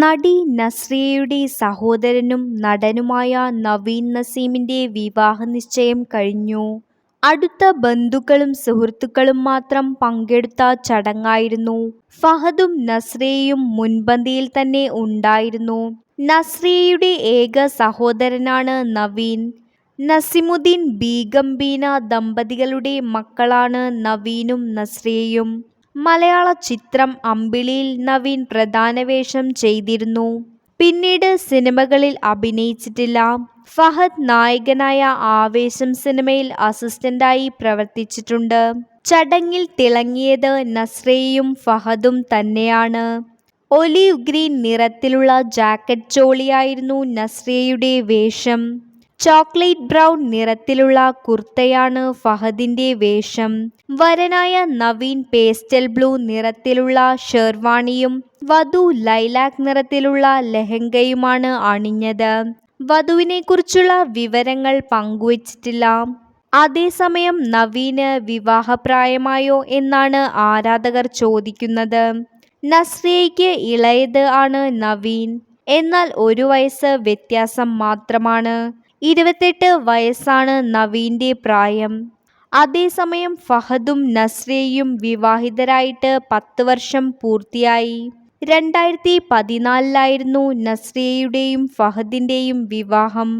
നടി നസ്രിയയുടെ സഹോദരനും നടനുമായ നവീൻ നസീമിന്റെ വിവാഹ നിശ്ചയം കഴിഞ്ഞു. അടുത്ത ബന്ധുക്കളും സുഹൃത്തുക്കളും മാത്രം പങ്കെടുത്ത ചടങ്ങായിരുന്നു. ഫഹദും നസ്രിയയും മുൻപന്തിയിൽ തന്നെ ഉണ്ടായിരുന്നു. നസ്രിയയുടെ ഏക സഹോദരനാണ് നവീൻ. നസിമുദ്ദീൻ ബീഗംബീന ദമ്പതികളുടെ മക്കളാണ് നവീനും നസ്രിയയും. മലയാള ചിത്രം അമ്പിളിയിൽ നവീൻ പ്രധാന വേഷം ചെയ്തിരുന്നു. പിന്നീട് സിനിമകളിൽ അഭിനയിച്ചിട്ടില്ല. ഫഹദ് നായകനായ ആവേശം സിനിമയിൽ അസിസ്റ്റന്റായി പ്രവർത്തിച്ചിട്ടുണ്ട്. ചടങ്ങിൽ തിളങ്ങിയത് നസ്രയും ഫഹദും തന്നെയാണ്. ഒലീവ് ഗ്രീൻ നിറത്തിലുള്ള ജാക്കറ്റ് ചോളിയായിരുന്നു നസ്രിയയുടെ വേഷം. ചോക്ലേറ്റ് ബ്രൗൺ നിറത്തിലുള്ള കുർത്തയാണ് ഫഹദിന്റെ വേഷം. വരനായ നവീൻ പേസ്റ്റൽ ബ്ലൂ നിറത്തിലുള്ള ഷെർവാണിയും വധു ലൈലാക് നിറത്തിലുള്ള ലെഹങ്കയുമാണ് അണിഞ്ഞത്. വധുവിനെക്കുറിച്ചുള്ള വിവരങ്ങൾ പങ്കുവച്ചിട്ടില്ല. അതേസമയം നവീന് വിവാഹപ്രായമായോ എന്നാണ് ആരാധകർ ചോദിക്കുന്നത്. നസ്രിയയ്ക്ക് ഇളയത് ആണ് നവീൻ. എന്നാൽ ഒരു വയസ്സ് വ്യത്യാസം മാത്രമാണ്. ഇരുപത്തെട്ട് വയസ്സാണ് നവീന്റെ പ്രായം. അതേസമയം ഫഹദും നസ്രയും വിവാഹിതരായിട്ട് പത്ത് വർഷം പൂർത്തിയായി. രണ്ടായിരത്തി പതിനാലിലായിരുന്നു നസ്രിയയുടെയും ഫഹദിന്റെയും വിവാഹം.